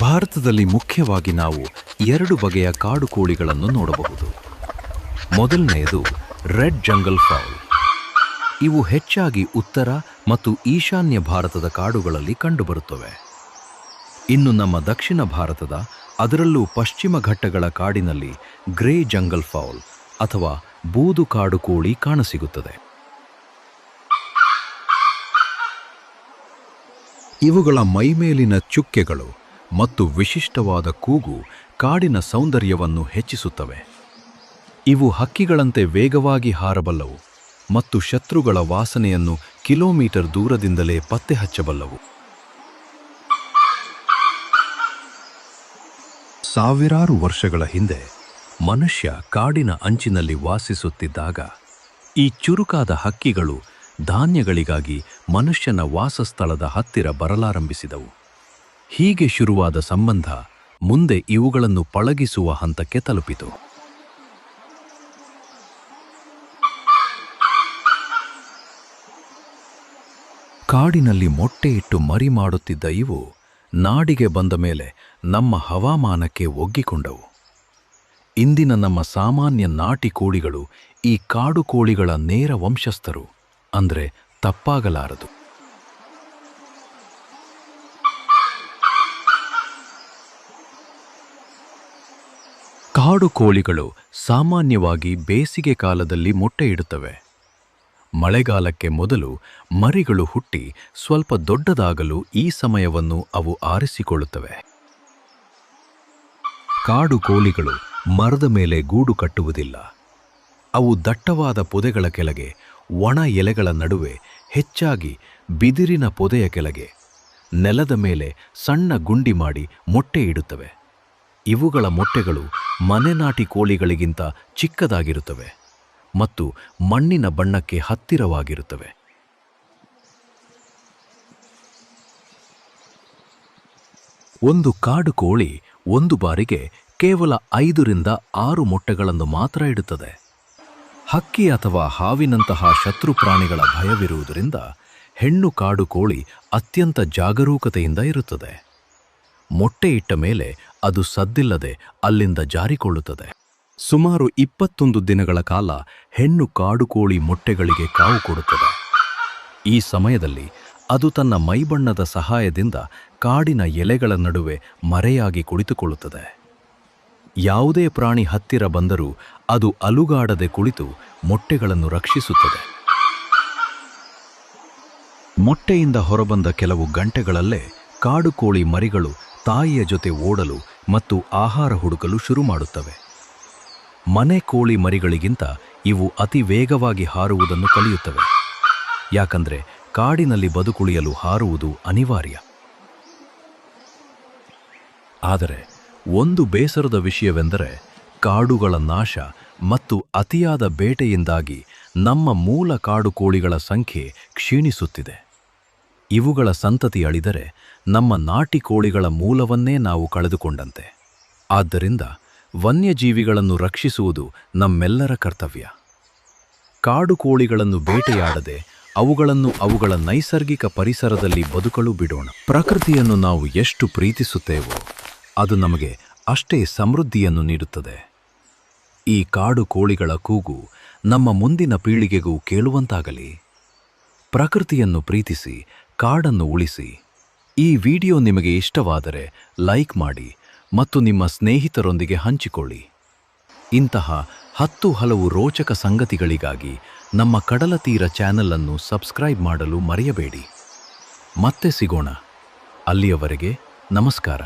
ಭಾರತದಲ್ಲಿ ಮುಖ್ಯವಾಗಿ ನಾವು ಎರಡು ಬಗೆಯ ಕಾಡು ಕೋಳಿಗಳನ್ನು ನೋಡಬಹುದು. ಮೊದಲನೆಯದು ರೆಡ್ ಜಂಗಲ್ ಫೌಲ್. ಇವು ಹೆಚ್ಚಾಗಿ ಉತ್ತರ ಮತ್ತು ಈಶಾನ್ಯ ಭಾರತದ ಕಾಡುಗಳಲ್ಲಿ ಕಂಡುಬರುತ್ತವೆ. ಇನ್ನು ನಮ್ಮ ದಕ್ಷಿಣ ಭಾರತದ, ಅದರಲ್ಲೂ ಪಶ್ಚಿಮ ಘಟ್ಟಗಳ ಕಾಡಿನಲ್ಲಿ ಗ್ರೇ ಜಂಗಲ್ ಫೌಲ್ ಅಥವಾ ಬೂದು ಕಾಡು ಕೋಳಿ ಕಾಣಸಿಗುತ್ತದೆ. ಇವುಗಳ ಮೈಮೇಲಿನ ಚುಕ್ಕೆಗಳು ಮತ್ತು ವಿಶಿಷ್ಟವಾದ ಕೂಗು ಕಾಡಿನ ಸೌಂದರ್ಯವನ್ನು ಹೆಚ್ಚಿಸುತ್ತವೆ. ಇವು ಹಕ್ಕಿಗಳಂತೆ ವೇಗವಾಗಿ ಹಾರಬಲ್ಲವು ಮತ್ತು ಶತ್ರುಗಳ ವಾಸನೆಯನ್ನು ಕಿಲೋಮೀಟರ್ ದೂರದಿಂದಲೇ ಪತ್ತೆ ಹಚ್ಚಬಲ್ಲವು. ಸಾವಿರಾರು ವರ್ಷಗಳ ಹಿಂದೆ ಮನುಷ್ಯ ಕಾಡಿನ ಅಂಚಿನಲ್ಲಿ ವಾಸಿಸುತ್ತಿದ್ದಾಗ ಈ ಚುರುಕಾದ ಹಕ್ಕಿಗಳು ಧಾನ್ಯಗಳಿಗಾಗಿ ಮನುಷ್ಯನ ವಾಸಸ್ಥಳದ ಹತ್ತಿರ ಬರಲಾರಂಭಿಸಿದವು. ಹೀಗೆ ಶುರುವಾದ ಸಂಬಂಧ ಮುಂದೆ ಇವುಗಳನ್ನು ಪಳಗಿಸುವ ಹಂತಕ್ಕೆ ತಲುಪಿತು. ಕಾಡಿನಲ್ಲಿ ಮೊಟ್ಟೆ ಇಟ್ಟು ಮರಿ ಮಾಡುತ್ತಿದ್ದ ಇವು ನಾಡಿಗೆ ಬಂದ ಮೇಲೆ ನಮ್ಮ ಹವಾಮಾನಕ್ಕೆ ಒಗ್ಗಿಕೊಂಡವು. ಇಂದಿನ ನಮ್ಮ ಸಾಮಾನ್ಯ ನಾಟಿ ಕೋಳಿಗಳು ಈ ಕಾಡು ಕೋಳಿಗಳ ನೇರ ವಂಶಸ್ಥರು, ಅಂದರೆ ತಪ್ಪಾಗಲಾರದು. ಕಾಡು ಕೋಳಿಗಳು ಸಾಮಾನ್ಯವಾಗಿ ಬೇಸಿಗೆ ಕಾಲದಲ್ಲಿ ಮೊಟ್ಟೆ ಇಡುತ್ತವೆ. ಮಳೆಗಾಲಕ್ಕೆ ಮೊದಲು ಮರಿಗಳು ಹುಟ್ಟಿ ಸ್ವಲ್ಪ ದೊಡ್ಡದಾಗಲು ಈ ಸಮಯವನ್ನು ಅವು ಆರಿಸಿಕೊಳ್ಳುತ್ತವೆ. ಕಾಡು ಕೋಳಿಗಳು ಮರದ ಮೇಲೆ ಗೂಡು ಕಟ್ಟುವುದಿಲ್ಲ. ಅವು ದಟ್ಟವಾದ ಪೊದೆಗಳ ಕೆಳಗೆ, ಒಣ ಎಲೆಗಳ ನಡುವೆ, ಹೆಚ್ಚಾಗಿ ಬಿದಿರಿನ ಪೊದೆಯ ಕೆಳಗೆ, ನೆಲದ ಮೇಲೆ ಸಣ್ಣ ಗುಂಡಿ ಮಾಡಿ ಮೊಟ್ಟೆ ಇಡುತ್ತವೆ. ಇವುಗಳ ಮೊಟ್ಟೆಗಳು ಮನೆನಾಟಿ ಕೋಳಿಗಳಿಗಿಂತ ಚಿಕ್ಕದಾಗಿರುತ್ತವೆ ಮತ್ತು ಮಣ್ಣಿನ ಬಣ್ಣಕ್ಕೆ ಹತ್ತಿರವಾಗಿರುತ್ತವೆ. ಒಂದು ಕಾಡು ಕೋಳಿ ಒಂದು ಬಾರಿಗೆ ಕೇವಲ ಐದರಿಂದ ಆರು ಮೊಟ್ಟೆಗಳನ್ನು ಮಾತ್ರ ಇಡುತ್ತದೆ. ಹಕ್ಕಿ ಅಥವಾ ಹಾವಿನಂತಹ ಶತ್ರು ಪ್ರಾಣಿಗಳ ಭಯವಿರುವುದರಿಂದ ಹೆಣ್ಣು ಕಾಡು ಕೋಳಿ ಅತ್ಯಂತ ಜಾಗರೂಕತೆಯಿಂದ ಇರುತ್ತದೆ. ಮೊಟ್ಟೆ ಇಟ್ಟ ಮೇಲೆ ಅದು ಸದ್ದಿಲ್ಲದೆ ಅಲ್ಲಿಂದ ಜಾರಿಕೊಳ್ಳುತ್ತದೆ. ಸುಮಾರು ಇಪ್ಪತ್ತೊಂದು ದಿನಗಳ ಕಾಲ ಹೆಣ್ಣು ಕಾಡುಕೋಳಿ ಮೊಟ್ಟೆಗಳಿಗೆ ಕಾವು ಕೊಡುತ್ತದೆ. ಈ ಸಮಯದಲ್ಲಿ ಅದು ತನ್ನ ಮೈಬಣ್ಣದ ಸಹಾಯದಿಂದ ಕಾಡಿನ ಎಲೆಗಳ ನಡುವೆ ಮರೆಯಾಗಿ ಕುಳಿತುಕೊಳ್ಳುತ್ತದೆ. ಯಾವುದೇ ಪ್ರಾಣಿ ಹತ್ತಿರ ಬಂದರೂ ಅದು ಅಲುಗಾಡದೆ ಕುಳಿತು ಮೊಟ್ಟೆಗಳನ್ನು ರಕ್ಷಿಸುತ್ತದೆ. ಮೊಟ್ಟೆಯಿಂದ ಹೊರಬಂದ ಕೆಲವು ಗಂಟೆಗಳಲ್ಲೇ ಕಾಡುಕೋಳಿ ಮರಿಗಳು ತಾಯಿಯ ಜೊತೆ ಓಡಲು ಮತ್ತು ಆಹಾರ ಹುಡುಕಲು ಶುರು ಮಾಡುತ್ತವೆ. ಮನೆ ಕೋಳಿ ಮರಿಗಳಿಗಿಂತ ಇವು ಅತಿ ವೇಗವಾಗಿ ಹಾರುವುದನ್ನು ಕಲಿಯುತ್ತವೆ. ಯಾಕಂದ್ರೆ ಕಾಡಿನಲ್ಲಿ ಬದುಕುಳಿಯಲು ಹಾರುವುದು ಅನಿವಾರ್ಯ. ಆದರೆ ಒಂದು ಬೇಸರದ ವಿಷಯವೆಂದರೆ ಕಾಡುಗಳ ನಾಶ ಮತ್ತು ಅತಿಯಾದ ಬೇಟೆಯಿಂದಾಗಿ ನಮ್ಮ ಮೂಲ ಕಾಡು ಕೋಳಿಗಳ ಸಂಖ್ಯೆ ಕ್ಷೀಣಿಸುತ್ತಿದೆ. ಇವುಗಳ ಸಂತತಿ ಅಳಿದರೆ ನಮ್ಮ ನಾಟಿ ಕೋಳಿಗಳ ಮೂಲವನ್ನೇ ನಾವು ಕಳೆದುಕೊಂಡಂತೆ. ಆದ್ದರಿಂದ ವನ್ಯಜೀವಿಗಳನ್ನು ರಕ್ಷಿಸುವುದು ನಮ್ಮೆಲ್ಲರ ಕರ್ತವ್ಯ. ಕಾಡು ಕೋಳಿಗಳನ್ನು ಬೇಟೆಯಾಡದೆ ಅವುಗಳನ್ನು ಅವುಗಳ ನೈಸರ್ಗಿಕ ಪರಿಸರದಲ್ಲಿ ಬದುಕಲು ಬಿಡೋಣ. ಪ್ರಕೃತಿಯನ್ನು ನಾವು ಎಷ್ಟು ಪ್ರೀತಿಸುತ್ತೇವೋ ಅದು ನಮಗೆ ಅಷ್ಟೇ ಸಮೃದ್ಧಿಯನ್ನು ನೀಡುತ್ತದೆ. ಈ ಕಾಡು ಕೋಳಿಗಳ ಕೂಗು ನಮ್ಮ ಮುಂದಿನ ಪೀಳಿಗೆಗೂ ಕೇಳುವಂತಾಗಲಿ. ಪ್ರಕೃತಿಯನ್ನು ಪ್ರೀತಿಸಿ ಕಾಡನ್ನು ಉಳಿಸಿ. ಈ ವಿಡಿಯೋ ನಿಮಗೆ ಇಷ್ಟವಾದರೆ ಲೈಕ್ ಮಾಡಿ ಮತ್ತು ನಿಮ್ಮ ಸ್ನೇಹಿತರೊಂದಿಗೆ ಹಂಚಿಕೊಳ್ಳಿ. ಇಂತಹ ಹತ್ತು ಹಲವು ರೋಚಕ ಸಂಗತಿಗಳಿಗಾಗಿ ನಮ್ಮ ಕಡಲತೀರ ಚಾನೆಲ್ ಅನ್ನು ಸಬ್ಸ್ಕ್ರೈಬ್ ಮಾಡಲು ಮರೆಯಬೇಡಿ. ಮತ್ತೆ ಸಿಗೋಣ. ಅಲ್ಲಿಯವರೆಗೆ ನಮಸ್ಕಾರ.